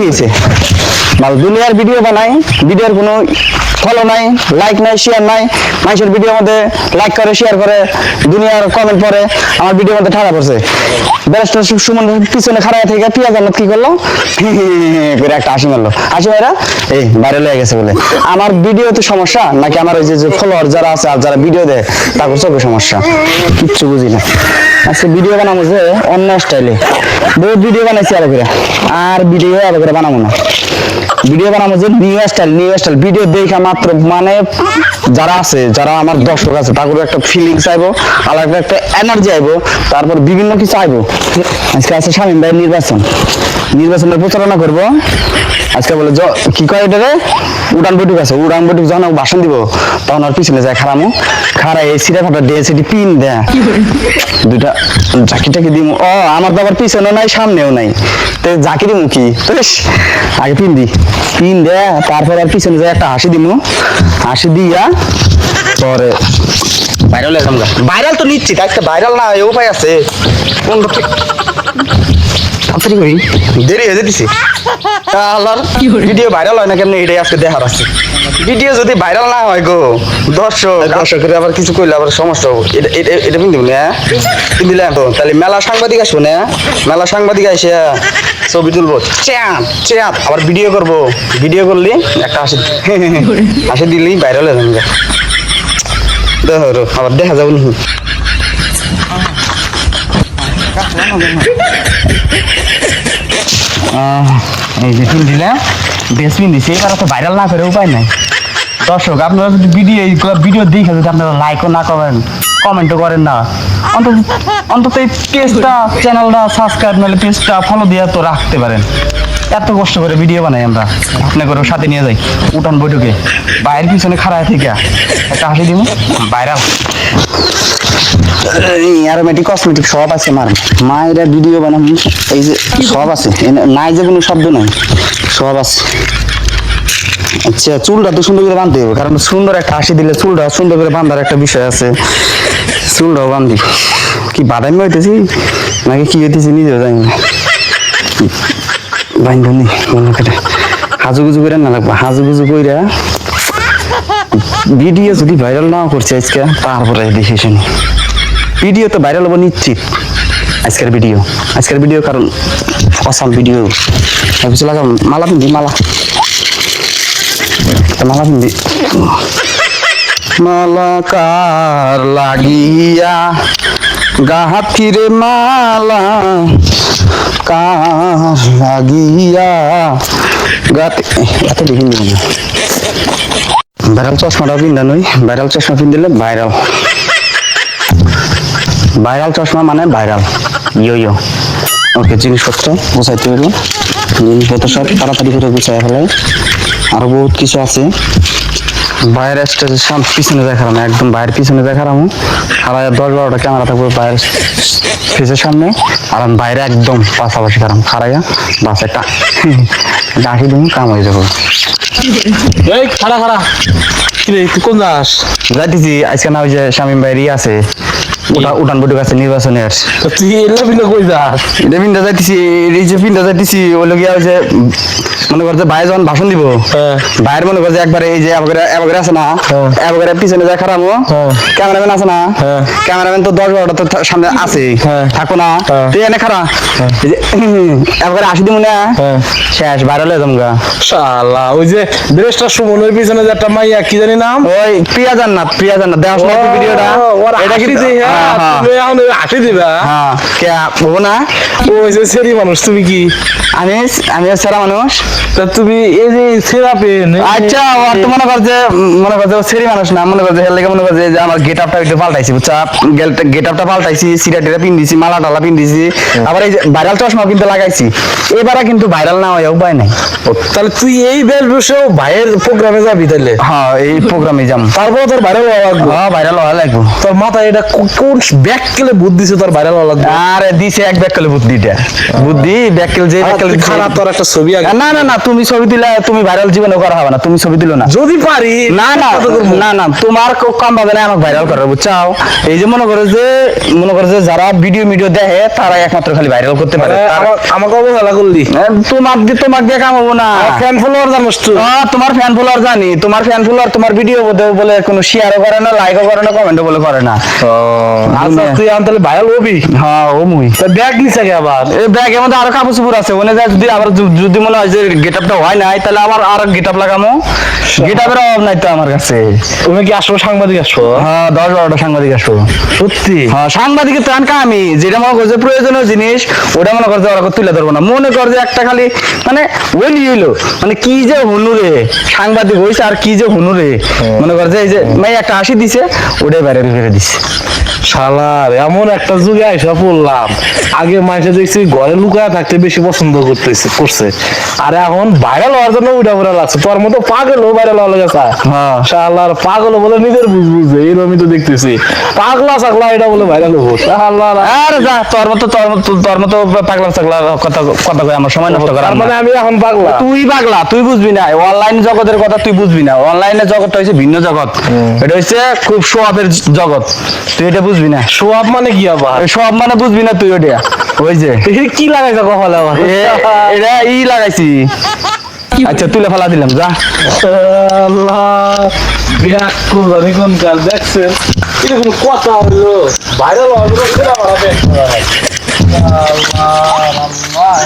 হয়েছে ভালো দুনিয়ার ভিডিও বানাই ভিডিওর কোনো ফলো নাই লাইক নাই শেয়ার নাই। মানুষের ভিডিওর মধ্যে লাইক করে শেয়ার করে, দুনিয়ার কমেন্ট পরে আমার ভিডিওর মধ্যে ঠাড়া পড়ছে। ব্যারিস্টার সুমন পিছনে খাড়ায় থেকে পিয়া জান্নাত কি করল? করে একটা হাসি মারলো। হাসি মারা এই বাইরে লেগে গেছে বলে। আমার ভিডিওতে সমস্যা? নাকি আমার ওই যে যে ফলোয়ার যারা আছে আর যারা ভিডিও দেয় তাদের চোখে সমস্যা? কিচ্ছু বুঝি না। আজকে ভিডিও বানাবো যে অন্য স্টাইলে বহুত ভিডিও বানাইছি আলো করে। আর ভিডিও আলো করে বানাবো না। ভিডিও বানাবো যে new style new style video দেখা মাত্র মানে যারা আছে, যারা আমার দর্শক আছে তাদের একটা ফিলিংস আইবো, আলাদা একটা এনার্জি আইবো, তারপর বিভিন্ন কিছু আইবো। আজকে আছে স্বামী ভাই নির্বাচন। নির্বাচনের প্রচারণা করব। আজকে বলে কি কয় এটা উড়ান বটুক আছে উড়ান বটুক যখন ভাষণ দিব তখন আর পিছনে যায় খারামু। খারা এই সিরা ফাটা দিয়ে সেটি পিন দেয়া। দুইটা জাকি টাকি দিম। ও আমার তো আবার পিছনেও নাই সামনেও নাই। তো জাকি দিমু কি? বেশ আগে পিন দি। পিন দে তারপর আর পিছনে যায় একটা হাসি দিমু। হাসি দিয়া পরে ভাইরাল এরকম ভাইরাল তো নিচ্ছি আজকে ভাইরাল না এই উপায় আছে। কোন দেরি হয়ে যেতেছি। আল্লাহর ভিডিও ভাইরাল হয় না কেমন? এটাই আজকে দেখার আছে। ভিডিও যদি ভাইরাল না হয় গো দর্শক দর্শকের আবার কিছু কইলে আবার সমস্যা হবে। এটা এটা এটা পিন দিব না পিন তো তাহলে মেলা সাংবাদিক আসব না মেলা সাংবাদিক আসে ছবি তুলবো। চ্যাপ চ্যাপ আবার ভিডিও করব। ভিডিও করলে একটা হাসি হাসি দিলেই ভাইরাল হয়ে যাবে। দেখো আবার দেখা যাব নি। এই যে দিলাম বেসমিন দিছি, এবার তো ভাইরাল না করে উপায় নাই। দর্শক, আপনারা যদি ভিডিও ভিডিও দেখে যদি আপনারা লাইকও না করেন কমেন্টও করেন না। অন্তত অন্তত এই পেজটা চ্যানেলটা সাবস্ক্রাইব নাহলে পেজটা ফলো দিয়ে তো রাখতে পারেন। এত কষ্ট করে ভিডিও বানাই আমরা। আপনি করে সাথে নিয়ে যাই। উঠান বৈঠকে। বাইরের পিছনে খাড়ায় থেকে। একটা হাসি দিব ভাইরাল অ্যারোমেটিক কসমেটিক সব আছে মার। মায়েরা ভিডিও বানাবো। এই যে সব আছে। নাই যে কোনো শব্দ নাই। সব আছে। আচ্ছা চুলটা তো সুন্দর করে বাঁধতে হবে। কারণ সুন্দর একটা হাসি দিলে চুলটা সুন্দর করে বাঁধার একটা বিষয় আছে। চুলটাও বান্ধি কি বাদামি হইতেছি? নাকি কি হইতেছি? নিজেও জানি না। বান্ধনি মনে করে হাজু গুজু করে না লাগবা হাজু গুজু কইরা ভিডিও যদি ভাইরাল না করছে আজকে, তারপরে দেখে শুনি। ভিডিও তো ভাইরাল হব নিশ্চিত, আজকের ভিডিও। আজকের ভিডিও কারণ অসাম ভিডিও। ভাবছি লাগা মালা পিন্ধি মালা। মালা পিন্ধি মালা কার লাগিয়া গাহাত ফিরে মালা কার লাগিয়া। গাতে এত দেখিনি না ভাইরাল চশমাটা পিন্ধা নই ভাইরাল চশমা পিন্ধিলে ভাইরাল ভাইরাল চশমা মানে ভাইরাল ইয়ো ইয়ো। ওকে, জিনিসপত্র গুছাইতে হইল। জিনিসপত্র সব তাড়াতাড়ি করে গুছাই ফেলে আরও বহুত কিছু আছে। বাইরের স্টেজের সামনে পিছনে দেখালাম একদম বাইরের পিছনে দেখালাম আর দশ বারোটা ক্যামেরা থাকবে বাইরের ফেসের সামনে। আর আমি বাইরে একদম পাশাপাশি খারাম খারাইয়া বাস ডাকি দিন কাম হয়ে যাব। এই খাড়া খাড়া। তুই কোন যাস? যাইতেছি আজকে না ওই যে শামীম ভাইরি আছে। উঠা উঠান বৈঠক আছে নির্বাচনের তো তুই এলে বিলে কই যাস? এটা পিনটা যাইতেছি এই যে পিনটা যাইতেছি ওই লোক ওই যে মনে করছে ভাই যখন ভাষণ দিব হ্যাঁ। ভাইয়ের মনে করছে একবারে এই যে এবারে আছে না হ্যাঁ। এবারে পিছনে যায় খারাপ হ্যাঁ। ক্যামেরাম্যান আছে না হ্যাঁ। ক্যামেরাম্যান তো দশ বারোটা তো সামনে আছে হ্যাঁ। থাকো না হ্যাঁ। তুই এনে খারা এবারে আসি দিব না হ্যাঁ। শেষ ভাইরাল হয়ে গা। শালা ওই যে ব্রেস্টার সুমনের পিছনে যে একটা মাইয়া কি জানি নাম ওই প্রিয়া জান্নাত প্রিয়া জান্নাত দেখাস না ভিডিওটা এটা কি হ্যাঁ, হ্যাঁ। তুমি এখন হাসি দিবা হ্যাঁ কে ও না ওই যে সেরি মানুষ তুমি কি আমি আমি সেরা মানুষ তা তুমি এই যে সেরা পেন আচ্ছা ওর তো মনে কর যে মনে কর যে সেরি মানুষ না মনে কর যে মনে কর যে যে আমার গেট আপটা একটু পাল্টাইছি বুঝছা? গেট আপটা পাল্টাইছি সিরা টিরা পিন দিছি মালা টালা পিন দিছি আবার এই ভাইরাল চশমা কিন্তু লাগাইছি। এবারে কিন্তু ভাইরাল না হয় উপায় নাই। তাহলে তুই এই বেশ বসেও ভাইয়ের প্রোগ্রামে যাবি তাহলে? হ্যাঁ এই প্রোগ্রামে যাম। তারপর তোর ভাইরাল হওয়া লাগবে? হ্যাঁ ভাইরাল হওয়া লাগবো। তোর মাথায় এটা কোন ব্যাক কেলে বুদ্ধি দিছে তোর ভাইরাল হওয়া লাগবে? আরে দিছে এক ব্যাককেল বুদ্ধিটা বুদ্ধি ব্যাককেল যে আর ব্যাককেল তুই খারাপ তোর একটা ছবি আগে না না না না তুমি ছবি দিলে তুমি ভাইরাল জীবনে করা হবে না তুমি ছবি দিলো না। যদি পারি না না না না তোমার কম ভাবে না আমাকে ভাইরাল করার বুঝছাও? এই যে মনে করো যে মনে করো যে যারা ভিডিও ভিডিও দেখে তারা একমাত্র খালি ভাইরাল করতে পারে। আমাকে অবহেলা করলি। তোমার দিয়ে তোমার দিয়ে কামাবো না। ফ্যান ফলোয়ার জানোস তো তোমার ফ্যান ফলোয়ার জানি। তোমার ফ্যান ফলোয়ার তোমার ভিডিও বলে কোনো শেয়ারও করে না লাইকও করে না কমেন্টও বলে করে না। আচ্ছা তুই আন তাহলে ভাইরাল হবি? হ্যাঁ ও মুই। তা ব্যাগ নিছে কে আবার। এই ব্যাগের মধ্যে আরও কাপড় চোপড় আছে ওনে যা যদি আবার যদি মনে হয় যে গেট আপটা হয় নাই তাহলে আমার আর গেট আপ লাগামো। গেট আপের অভাব নাই তো আমার কাছে। তুমি কি আসব সাংবাদিক আসব হ্যাঁ দশ বারোটা সাংবাদিক আসব। সত্যি? হ্যাঁ সাংবাদিকের তো আনকা আমি যেটা মনে করছে প্রয়োজনীয় জিনিস ওটা মনে করছে ওরা তুলে ধরবো না। মনে কর যে একটা খালি মানে ওইলি হইল মানে কি যে হুনুরে সাংবাদিক হইছে আর কি যে হুনুরে মনে কর যে এই যে মাই একটা হাসি দিছে ওটাই বাইরে ফেলে দিছে। শালার এমন একটা যুগে আইসা পড়লাম। আগে মাইসে দেখছি ঘরে লুকায় থাকতে বেশি পছন্দ করতেছে করছে। আর এখন ভাইরাল হওয়ার জন্য উড়া উড়া লাগছে। তোর মতো পাগলও ভাইরাল হওয়া লেগে চায়। হ্যাঁ। শালার পাগল বলে নিজের বুঝ বুঝে এরকমই তো দেখতেছি। পাগলা সাগলা এটা বলে ভাইরাল হব। শালার আর যা তোর মতো তোর মতো তোর মতো পাগলা পাগলা কথা কথা কই আমার সময় নষ্ট করা মানে আমি এখন পাগলা। তুই পাগলা তুই বুঝবি না। অনলাইন জগতের কথা তুই বুঝবি না। অনলাইনের জগৎটা হচ্ছে ভিন্ন জগৎ। এটা হচ্ছে খুব শোয়াপের জগৎ। তুই এটা বুঝবি না। সোয়াব মানে কি আবার? সব মানে বুঝবি না তুই ওটা ওই যে। কি লাগাইছে কপালে আবার? এ- এটা ই লাগাইছি। আচ্ছা তুলে ফেলা দিলাম যা। আল্লাহ। ব্যাগ কোন কোন কাল দেখছেন এটা কথা হলো ভাইরাল হওয়ার জন্য সেটা বাড়াবে আল্লাহ আল্লাহ।